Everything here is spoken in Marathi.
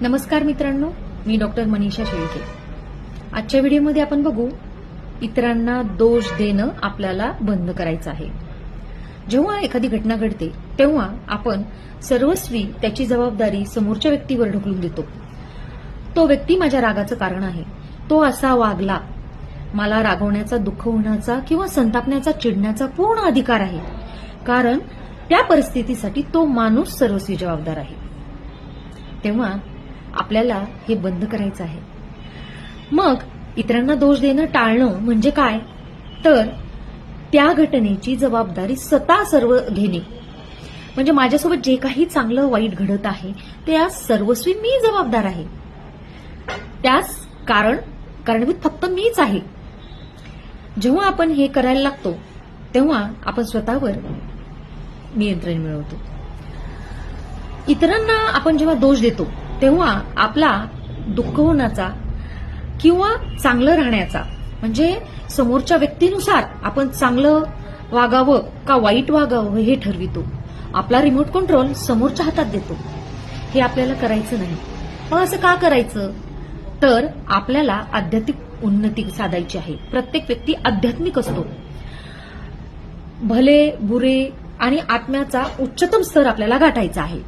नमस्कार मित्रांनो मी डॉक्टर मनीषा शेळके. आजच्या व्हिडिओमध्ये आपण बघू इतरांना दोष देणं आपल्याला बंद करायचं आहे. जेव्हा एखादी घटना घडते तेव्हा आपण सर्वस्वी त्याची जबाबदारी समोरच्या व्यक्तीवर ढकलून देतो. तो व्यक्ती माझ्या रागाचं कारण आहे. तो असा वागला. मला रागवण्याचा दुःख होण्याचा किंवा संतापण्याचा चिडण्याचा पूर्ण अधिकार आहे. कारण त्या परिस्थितीसाठी तो माणूस सर्वस्वी जबाबदार आहे. तेव्हा आपल्याला हे बंद करायचं आहे. मग इतरांना दोष देणं टाळणं म्हणजे काय? तर त्या घटनेची जबाबदारी स्वतः सर्व घेणे. म्हणजे माझ्यासोबत जे काही चांगलं वाईट घडत आहे ते आज सर्वस्वी मी जबाबदार आहे. त्यास कारण कारणीभूत फक्त मीच आहे. जेव्हा आपण हे करायला लागतो तेव्हा आपण स्वतःवर नियंत्रण मिळवतो. इतरांना आपण जेव्हा दोष देतो तेव्हा आपला दुःख होण्याचा किंवा चांगलं राहण्याचा म्हणजे समोरच्या व्यक्तीनुसार आपण चांगलं वागावं का वाईट वागावं हे ठरवितो. आपला रिमोट कंट्रोल समोरच्या हातात देतो. हे आपल्याला करायचं नाही. मग असं का करायचं? तर आपल्याला आध्यात्मिक उन्नती साधायची आहे. प्रत्येक व्यक्ती आध्यात्मिक असतो. भले बुरे आणि आत्म्याचा उच्चतम स्तर आपल्याला गाठायचा आहे.